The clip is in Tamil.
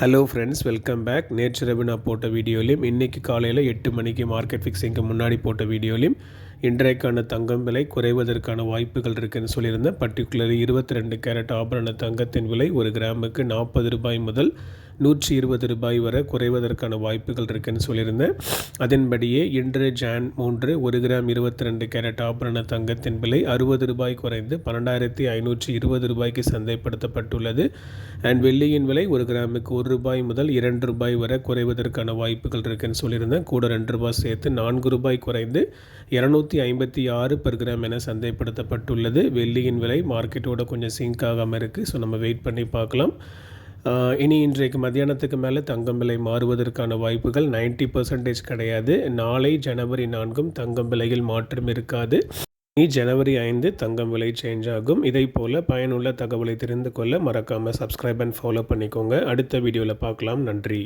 ஹலோ ஃப்ரெண்ட்ஸ் வெல்கம் பேக் நேற்று நான் போட்ட வீடியோலையும் இன்றைக்கி காலையில் எட்டு மணிக்கு மார்க்கெட் ஃபிக்ஸிங்க்கு முன்னாடி போட்ட வீடியோலையும் இன்றைக்கான தங்கம் விலை குறைவதற்கான வாய்ப்புகள் இருக்குதுன்னு சொல்லியிருந்தேன். பர்டிகுலர் இருபத்தி ரெண்டு கேரட் ஆபரண தங்கத்தின் விலை ஒரு கிராமுக்கு நாற்பது ரூபாய் முதல் நூற்றி இருபது ரூபாய் வரை குறைவதற்கான வாய்ப்புகள் இருக்குதுன்னு சொல்லியிருந்தேன். அதன்படியே இன்று ஜான் மூன்று ஒரு கிராம் இருபத்தி ரெண்டு கேரட் ஆபரண தங்கத்தின் விலை அறுபது ரூபாய் குறைந்து பன்னெண்டாயிரத்தி ஐநூற்றி இருபது ரூபாய்க்கு சந்தைப்படுத்தப்பட்டுள்ளது. அண்ட் வெள்ளியின் விலை ஒரு கிராமுக்கு ஒரு ரூபாய் முதல் இரண்டு ரூபாய் வரை குறைவதற்கான வாய்ப்புகள் இருக்குன்னு சொல்லியிருந்தேன். கூட ரெண்டு ரூபாய் சேர்த்து நான்கு ரூபாய் குறைந்து இரநூத்தி ஐம்பத்தி ஆறு பர் கிராம் என சந்தைப்படுத்தப்பட்டுள்ளது. வெள்ளியின் விலை மார்க்கெட்டோட கொஞ்சம் சிங்க் ஆகாமல் இருக்குது ஸோ நம்ம வெயிட் பண்ணி பார்க்கலாம். இனி இன்றைக்கு மத்தியானத்துக்கு மேலே தங்கம் விலை மாறுவதற்கான வாய்ப்புகள் நைன்ட்டி பர்சன்டேஜ் கிடையாது. நாளை ஜனவரி நான்கும் தங்கம் விலையில் மாற்றம் இருக்காது. இனி ஜனவரி ஐந்து தங்கம் விலை சேஞ்ச் ஆகும். இதை போல் பயனுள்ள தகவலை தெரிந்து கொள்ள மறக்காமல் சப்ஸ்கிரைப் அண்ட் ஃபாலோ பண்ணிக்கோங்க. அடுத்த வீடியோவில் பார்க்கலாம். நன்றி.